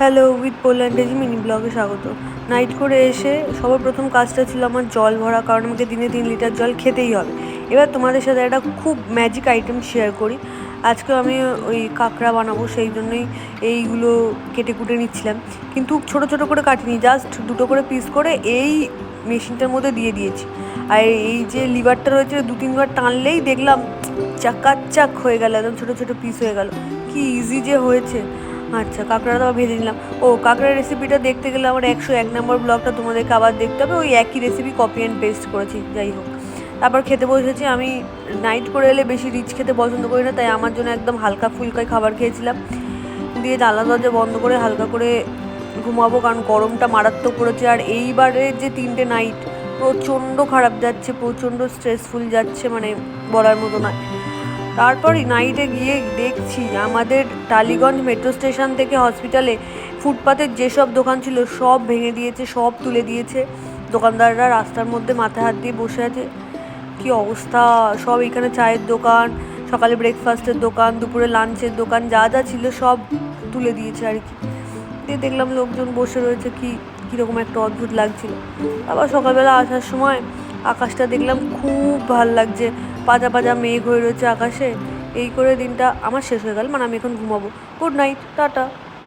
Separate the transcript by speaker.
Speaker 1: Hello with পোল্যান্ডেজি mini ব্লগে স্বাগত। Night করে এসে সবার প্রথম কাজটা ছিল আমার জল ভরা, কারণ আমাকে দিনে তিন লিটার জল খেতেই হবে। এবার তোমাদের সাথে একটা খুব ম্যাজিক আইটেম শেয়ার করি। আজকে আমি ওই কাঁকড়া বানাবো, সেই জন্যই এইগুলো কেটে কুটে নিচ্ছিলাম। কিন্তু ছোট ছোট করে কাটিনি জাস্ট দুটো করে পিস করে এই মেশিনটার মধ্যে দিয়ে দিয়েছি। আর এই যে লিভারটা রয়েছে, দু তিনবার টানলেই দেখলাম চাকাচাক হয়ে গেল, একদম ছোটো ছোটো পিস হয়ে গেল। কি ইজি যে হয়েছে। আচ্ছা কাঁকড়াটা আবার ভেজে নিলাম। ও, কাঁকড়ার রেসিপিটা দেখতে গেলে আমার একশো এক নম্বর ব্লগটা তোমাদেরকে আবার দেখতে হবে। ওই একই রেসিপি কপি অ্যান্ড পেস্ট করেছি, যাই হোক। তারপর খেতে বসেছি, আমি নাইট করে এলে বেশি রিচ খেতে পছন্দ করি না, তাই আমার জন্য একদম হালকা ফুলকায় খাবার খেয়েছিলাম। দিয়ে জানলা দরজা বন্ধ করে হালকা করে ঘুমাবো, কারণ গরমটা মারাত্মক পড়েছে আর এইবারে যে তিনটে নাইট প্রচণ্ড খারাপ যাচ্ছে, প্রচণ্ড স্ট্রেসফুল যাচ্ছে মানে বলার মতো নয়। তারপরই নাইটে গিয়ে দেখছি আমাদের টালিগঞ্জ মেট্রো স্টেশন থেকে হসপিটালে ফুটপাতের যেসব দোকান ছিল সব ভেঙে দিয়েছে, সব তুলে দিয়েছে। দোকানদাররা রাস্তার মধ্যে মাথায় হাত দিয়ে বসে আছে। কি অবস্থা? সব এখানে চায়ের দোকান, সকালে ব্রেকফাস্টের দোকান, দুপুরে লাঞ্চের দোকান, যা যা ছিল সব তুলে দিয়েছে আর কি। দিয়ে দেখলাম লোকজন বসে রয়েছে, কি, কীরকম একটা অদ্ভুত লাগছিল। আবার সকালবেলা আসার সময় আকাশটা দেখলাম খুব ভালো লাগছে। পাজা পাজা মেঘ হয়ে রয়েছে আকাশে। এই করে দিনটা আমার শেষ হয়ে গেল। মানে আমি এখন ঘুমাবো। Good night tata.